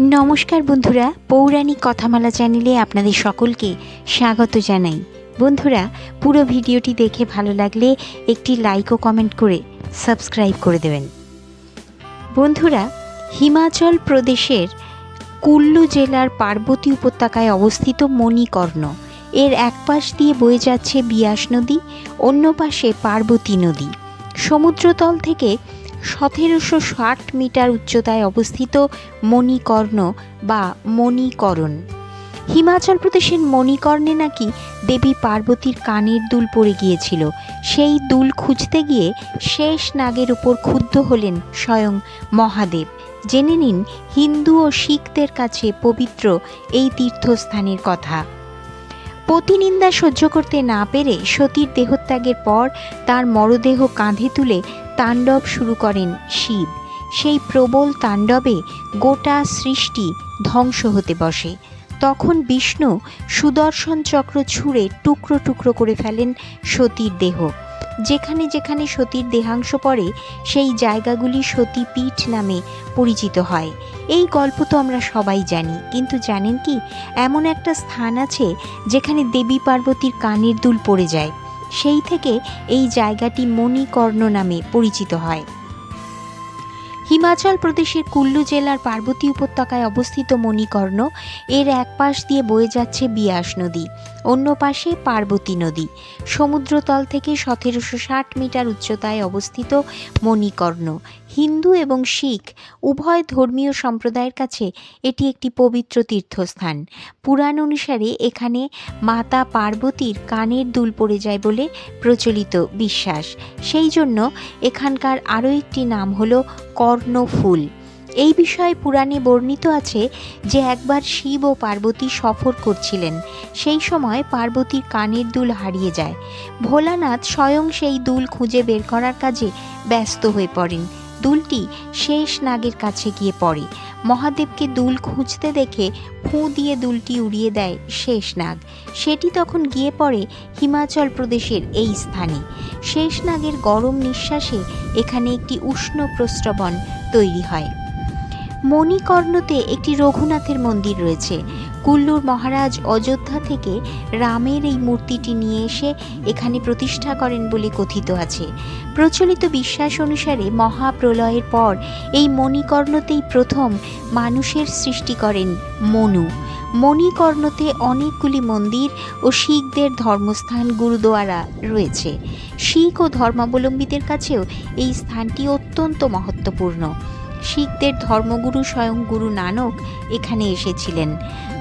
নমস্কার বন্ধুরা, পৌরাণিক কথামালা চ্যানেলে আপনাদের সকলকে স্বাগত জানাই। বন্ধুরা, পুরো ভিডিওটি দেখে ভালো লাগলে একটি লাইক ও কমেন্ট করে সাবস্ক্রাইব করে দেবেন। বন্ধুরা, হিমাচল প্রদেশের কুল্লু জেলার পার্বতী উপত্যকায় অবস্থিত মণিকর্ণ। এর এক পাশ দিয়ে বয়ে যাচ্ছে বিয়াস নদী, অন্য পাশে পার্বতী নদী। সমুদ্রতল থেকে সতেরোশো ষাট মিটার উচ্চতায় অবস্থিত মণিকর্ণ বা মণিকরণ। হিমাচল প্রদেশের মণিকর্ণে নাকি দেবী পার্বতীর কানের দুল পড়ে গিয়েছিল। সেই দুল খুঁজতে গিয়ে শেষ নাগের উপর ক্ষুব্ধ হলেন স্বয়ং মহাদেব। জেনে নিন, হিন্দু ও শিখদের কাছে পবিত্র এই তীর্থস্থানের কথা। প্রতিনিন্দা সহ্য করতে না পেরে সতীর দেহত্যাগের পর তার মরদেহ কাঁধে তুলে তাণ্ডব শুরু করেন শিব। সেই প্রবল তাণ্ডবে গোটা সৃষ্টি ধ্বংস হতে বসে। তখন বিষ্ণু সুদর্শন চক্র ছুঁড়ে টুকরো টুকরো করে ফেলেন সতীর দেহ। যেখানে যেখানে সতীর দেহাংশ পড়ে, সেই জায়গাগুলি সতীপীঠ নামে পরিচিত হয়। এই গল্প তো আমরা সবাই জানি, কিন্তু জানেন কি, এমন একটা স্থান আছে যেখানে দেবী পার্বতীর কানের দুল পড়ে যায়। সেই থেকে এই জায়গাটি মণিকর্ণ নামে পরিচিত হয়। হিমাচল প্রদেশের কুল্লু জেলার পার্বতী উপত্যকায় অবস্থিত মণিকর্ণ, এর এক পাশ দিয়ে বয়ে যাচ্ছে বিয়াস নদী, অন্য পাশে পার্বতী নদী। সমুদ্রতল থেকে সতেরোশো ষাট মিটার উচ্চতায় অবস্থিত মণিকর্ণ, হিন্দু এবং শিখ, উভয় ধর্মীয় সম্প্রদায়ের কাছে এটি একটি পবিত্র তীর্থস্থান। পুরাণ অনুসারে এখানে মাতা পার্বতীর কানের দুল পড়ে যায় বলে প্রচলিত বিশ্বাস। সেই জন্য এখানকার আরও একটি নাম হলো কর্ণফুল। এই বিষয়ে পুরাণে বর্ণিত আছে যে একবার শিব ও পার্বতী সফর করছিলেন। সেই সময় পার্বতীর কানের দুল হারিয়ে যায়। ভোলানাথ স্বয়ং সেই দুল খুঁজে বের করার কাজে ব্যস্ত হয়ে পড়েন। দুলটি শেষ নাগের কাছে গিয়ে পড়ে। মহাদেবকে দুল খুঁজতে দেখে ফুঁ দিয়ে দুলটি উড়িয়ে দেয় শেষ নাগ। সেটি তখন গিয়ে পড়ে হিমাচল প্রদেশের এই স্থানে। শেষ নাগের গরম নিঃশ্বাসে এখানে একটি উষ্ণ প্রস্রবণ তৈরি হয়। মণিকর্ণতে একটি রঘুনাথের মন্দির রয়েছে। কুল্লুর মহারাজ অযোধ্যা থেকে রামের এই মূর্তিটি নিয়ে এসে এখানে প্রতিষ্ঠা করেন বলে কথিত আছে। প্রচলিত বিশ্বাস অনুসারে মহাপ্রলয়ের পর এই মণিকর্ণতেই প্রথম মানুষের সৃষ্টি করেন মনু। মণিকর্ণতে অনেকগুলি মন্দির ও শিখদের ধর্মস্থান গুরুদোয়ারা রয়েছে। শিখ ও ধর্মাবলম্বীদের কাছেও এই স্থানটি অত্যন্ত মহত্বপূর্ণ। শিখদের ধর্মগুরু স্বয়ং গুরু নানক এখানে এসেছিলেন।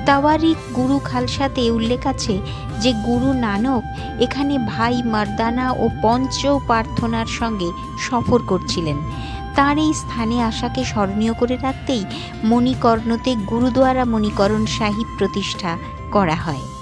তাওয়ারিক গুরু খালসাতে উল্লেখ আছে যে গুরু নানক এখানে ভাই মার্দানা ও পঞ্চ প্রার্থনার সঙ্গে সফর করছিলেন। তার এই স্থানে আসাকে স্মরণীয় করে রাখতেই মণিকর্ণতে গুরুদুয়ারা মণিকরণ সাহিব প্রতিষ্ঠা করা হয়।